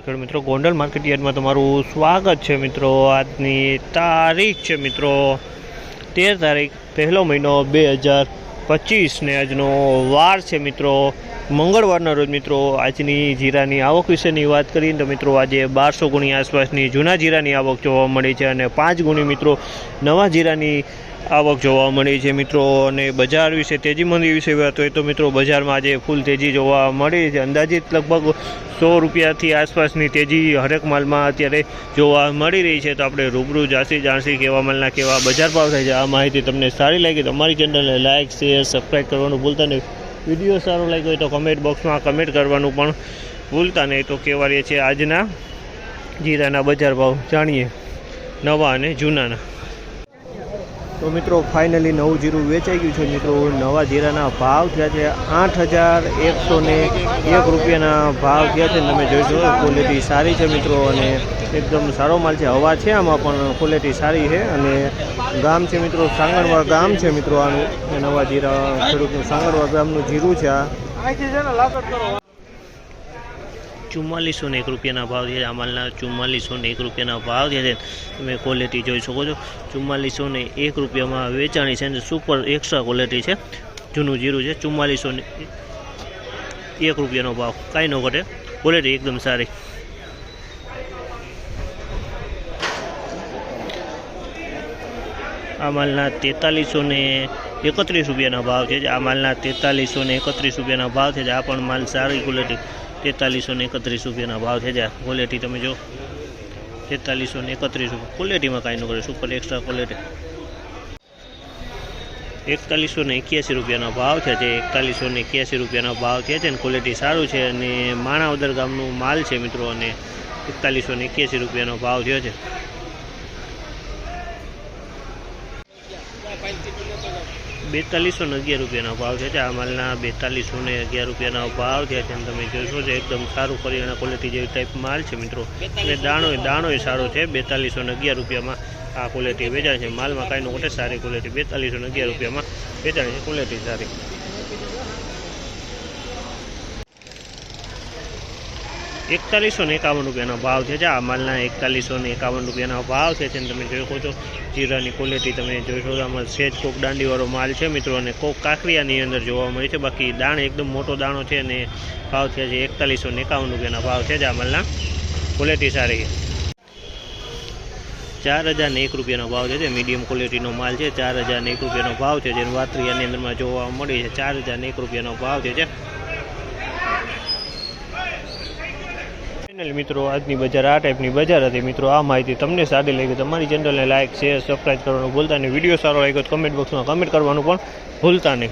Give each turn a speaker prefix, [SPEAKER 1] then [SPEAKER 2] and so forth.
[SPEAKER 1] ખેડૂત મિત્રો. ગોંડલ માર્કેટ તમારું સ્વાગત છે મિત્રો. આજની તારીખ છે મિત્રો તેર તારીખ પહેલો મહિનો બે હજાર પચીસને આજનો વાર છે મિત્રો. મંગળવારના રોજ મિત્રો આજની જીરાની આવક વિશેની વાત કરીએ તો મિત્રો આજે બારસો ગુણી આસપાસની જૂના જીરાની આવક જોવા મળી છે અને પાંચ ગુણી મિત્રો નવા જીરાની આવક જોવા મળી છે મિત્રો અને બજાર વિશે તેજી મંદી વિશે વાત હોય તો મિત્રો બજારમાં આજે ફૂલ તેજી જોવા મળી છે. અંદાજિત લગભગ સો રૂપિયાથી આસપાસની તેજી હરેક માલમાં અત્યારે જોવા મળી રહી છે. તો આપણે રૂબરૂ જાસી જાણસી કેવા માલના કેવા બજાર ભાવ થાય છે આ માહિતી તમને સારી લાગી તો અમારી ચેનલને લાઇક શેર, સબસ્ક્રાઈબ કરવાનું ભૂલતા નહીં. વીડિયો સારો લાગ્યો હોય તો કમેન્ટ બોક્સમાં કમેન્ટ કરવાનું પણ ભૂલતા નહીં. તો કહેવાય છે આજના જીરાના બજાર ભાવ. જાણીએ નવા અને જૂનાના. તો મિત્રો ફાઇનલી નવું જીરું વેચાઈ ગયું છે. મિત્રો, નવા જીરાના ભાવ થયા છે આઠ હજાર એકસો ને એક રૂપિયાના ભાવ થયા છે. તમે જોઈશો ક્વોલિટી સારી છે મિત્રો, અને એકદમ સારો માલ છે. હવા છે આમાં, પણ ક્વોલિટી સારી છે. અને ગામ છે મિત્રો સાંગણવા ગામ છે મિત્રો, આનું. નવા જીરા ખેડૂતનું સાંગણવા ગામનું જીરું છે આ. ચુમ્માલીસો ને એક રૂપિયાના ભાવ છે. આ માલના ચુમ્માલીસો ને એક રૂપિયાના ભાવ છે. તમે ક્વોલિટી જોઈ શકો છો. ચુમ્માલીસો ને એક રૂપિયામાં વેચાણી છે અને સુપર એક્સ્ટ્રા ક્વોલિટી છે. જૂનું જીરું છે. ચુમ્માલીસો ને એક રૂપિયાનો ભાવ. કાંઈ ન ઘટે. ક્વોલિટી એકદમ સારી. આ માલના તેતાલીસો ને એકત્રીસ રૂપિયાના ભાવ છે. આ માલના તેતાલીસો ને એકત્રીસ રૂપિયાના ભાવ છે. આ પણ માલ સારી ક્વોલિટી તેતાલીસો ને એકત્રીસ રૂપિયાના ભાવ છે જ્યાં ક્વોલિટી તમે જો. તેતાલીસો ને એકત્રીસ રૂપિયા. ક્વોલિટીમાં કાંઈ ન કરે. સુપર એક્સ્ટ્રા ક્વોલિટી એકતાલીસો ને એક્યાસી રૂપિયાનો ભાવ છે જે. એકતાલીસો ને એક્યાસી રૂપિયાનો ભાવ છે અને ક્વોલિટી સારું છે અને માણાવદર ગામનું માલ છે મિત્રો અને એકતાલીસો ને એક્યાસી રૂપિયાનો ભાવ થયો છે બેતાલીસો ને અગિયાર રૂપિયાનો ભાવ છે. આ માલના બેતાલીસો ને અગિયાર રૂપિયાનો ભાવ છે. તેમ તમે જોશો છે એકદમ સારું કરિયાણા ક્વોલિટી જેવી ટાઈપ માલ છે મિત્રો. અને દાણો દાણોય સારો છે. બેતાલીસો ને અગિયાર રૂપિયામાં આ ક્વોલિટી વેચાણ છે. માલમાં કાંઈ નોટે સારી ક્વોલિટી બેતાલીસો ને અગિયાર રૂપિયામાં વેચાણ છે. ક્વોલિટી સારી. એકતાલીસો ને એકાવન રૂપિયાનો ભાવ છે. આ માલના એકતાલીસો ને એકાવન રૂપિયાનો ભાવ છે અને તમે જોઈ શકો છો, જીરાની ક્વોલિટી તમે જોઈ શકો આમાં સેજ કોક દાંડીવાળો માલ છે મિત્રો, અને કોક કાંકરિયાની અંદર જોવા મળે છે. બાકી દાણ એકદમ મોટો દાણો છે અને ભાવ છે જે એકતાલીસો ને એકાવન રૂપિયાના ભાવ છે. આ માલના ક્વોલિટી સારી. છે ચાર હજાર એક રૂપિયાનો ભાવ છે. જે મીડિયમ ક્વોલિટીનો માલ છે, ચાર હજાર એક રૂપિયાનો ભાવ છે. જેનું વાત્રિયાની અંદરમાં જોવા મળી છે, ચાર હજારને એક રૂપિયાનો ભાવ છે. ફાઇનલ મિત્રો, આજની બજાર, આ ટાઈપની બજાર હતી. મિત્રો, આ માહિતી તમને સારી લાગી તમારી ચેનલને લાઇક શેર સબસ્ક્રાઈબ કરવાનું ભૂલતા નહીં. વીડિયો સારો લાગ્યો કમેન્ટ બોક્સમાં કમેન્ટ કરવાનું પણ ભૂલતા નહીં.